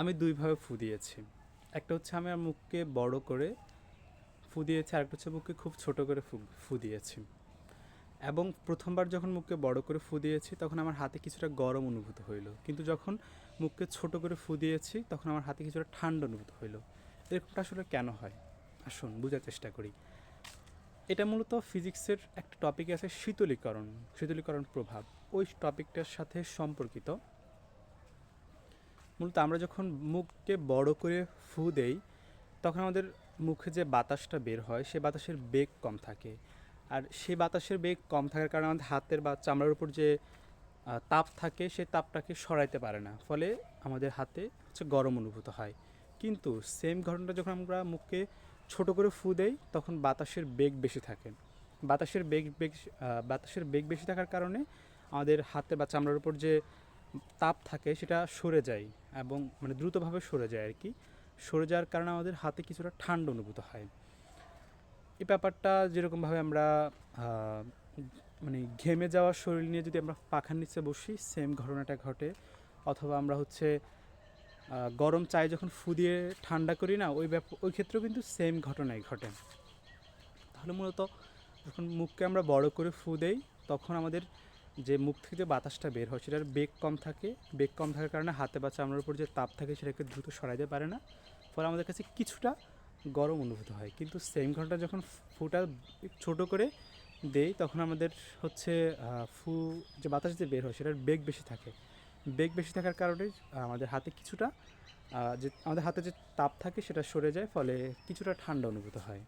আমি দুইভাবে ফু দিয়েছি একটা হচ্ছে আমি আমার মুখকে বড় করে ফু দিয়েছি আরেকটা হচ্ছে মুখকে খুব ছোট করে ফু ফু দিয়েছি এবং প্রথমবার যখন মুখকে বড় করে ফু দিয়েছি তখন আমার হাতে কিছুটা গরম অনুভূত হইল। কিন্তু যখন মুখকে ছোট করে ফু দিয়েছি তখন আমার হাতে কিছুটা ঠান্ডা অনুভূত হইল। এরকমটা আসলে কেন হয়? আসুন, বোঝার চেষ্টা করি। এটা মূলত ফিজিক্সের একটা টপিক আছে শীতলীকরণ শীতলীকরণ প্রভাব। ওই টপিকটার সাথে সম্পর্কিত। মূলত আমরা যখন মুখকে বড় করে ফু দেই, তখন আমাদের মুখে যে বাতাসটা বের হয়, সে বাতাসের বেগ কম থাকে। আর সেই বাতাসের বেগ কম থাকার কারণে আমাদের হাতের বা চামড়ার উপর যে তাপ থাকে সেই তাপটাকে সরাইতে পারে না। ফলে আমাদের হাতে হচ্ছে গরম অনুভূত হয়। কিন্তু সেম ঘটনাটা যখন আমরা মুখকে ছোট করে ফু দেই, তখন বাতাসের বেগ বেশি থাকে। বাতাসের বেগ বেগ বাতাসের বেগ বেশি থাকার কারণে আমাদের হাতে বা চামড়ার উপর যে তাপ থাকে সেটা সরে যায় এবং মানে দ্রুতভাবে সরে যায় আর কি। সরে যাওয়ার কারণে আমাদের হাতে কিছুটা ঠান্ডা অনুভূত হয়। এই ব্যাপারটা যেরকমভাবে আমরা মানে ঘেমে যাওয়া শরীর নিয়ে যদি আমরা পাখার নিচে বসি সেম ঘটনাটা ঘটে। অথবা আমরা হচ্ছে গরম চায় যখন ফু দিয়ে ঠান্ডা করি না, ওই ব্যাপ, ওই ক্ষেত্রেও কিন্তু সেম ঘটনাই ঘটে। তাহলে মূলত যখন মুখকে আমরা বড় করে ফু দেই, তখন আমাদের যে মুখ থেকে বাতাসটা বের হয় সেটার বেগ কম থাকে, বেগ কম থাকার কারণে হাতে বা চামড়ার উপর যে তাপ থাকে সেটাকে দ্রুত সরাইতে পারে না। ফলে আমাদের কাছে কিছুটা গরম অনুভূত হয়। কিন্তু সেম ঘণ্টা যখন ফুটা ছোট করে দেই, তখন আমাদের হচ্ছে ফু, যে বাতাস যে বের হয় সেটার বেগ বেশি থাকে। বেগ বেশি থাকার কারণে আমাদের হাতে কিছুটা যে আমাদের হাতে যে তাপ থাকে সেটা সরে যায়, ফলে কিছুটা ঠান্ডা অনুভূত হয়।